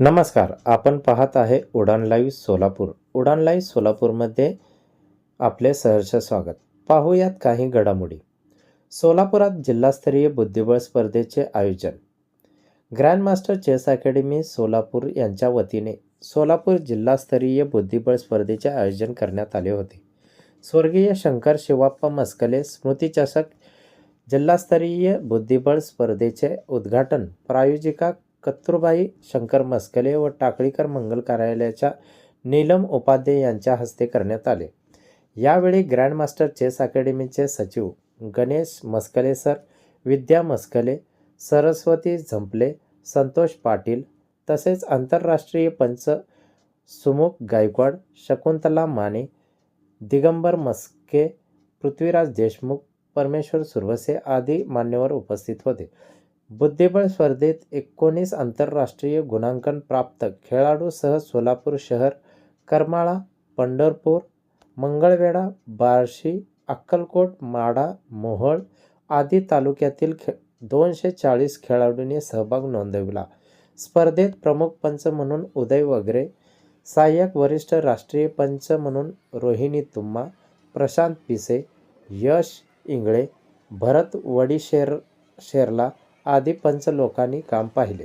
नमस्कार आपण पाहत आहे उडान लाईव्ह सोलापूर. उडान लाईव्ह सोलापूरमध्ये आपले सहर्ष स्वागत. पाहूयात काही घडामोडी. सोलापुरात जिल्हास्तरीय बुद्धिबळ स्पर्धेचे आयोजन. ग्रँडमास्टर चेस अकॅडमी सोलापूर यांच्या वतीने सोलापूर जिल्हास्तरीय बुद्धिबळ स्पर्धेचे आयोजन करण्यात आले होते. स्वर्गीय शंकर शिवाप्पा मस्कले स्मृतिचषक जिल्हास्तरीय बुद्धिबळ स्पर्धेचे उद्घाटन प्रायोजिका कत्रुबाई शंकर मस्कले व टाकळीकर मंगल कार्यालयाच्या नीलम उपाध्ये यांच्या हस्ते करण्यात आले. यावेळी ग्रँडमास्टर चेस अकॅडमीचे सचिव गणेश मस्कले सर विद्या मस्कले सरस्वती झंपले संतोष पाटील तसेच आंतरराष्ट्रीय पंच सुमुख गायकवाड शकुंतला माने दिगंबर मस्के पृथ्वीराज देशमुख परमेश्वर सुरवसे आदी मान्यवर उपस्थित होते. बुद्धिबळ स्पर्धेत एकोणीस आंतरराष्ट्रीय गुणांकन प्राप्त खेळाडूसह सोलापूर शहर करमाळा पंढरपूर मंगळवेढा बार्शी अक्कलकोट माढा मोहोळ आदी तालुक्यातील खे दोनशे चाळीस खेळाडूंनी सहभाग नोंदविला. स्पर्धेत प्रमुख पंच म्हणून उदय वगैरे सहाय्यक वरिष्ठ राष्ट्रीय पंच म्हणून रोहिणी तुम्मा प्रशांत पिसे यश इंगळे भरत वडीशेर शेरला आदी पंच लोकांनी काम पाहिले.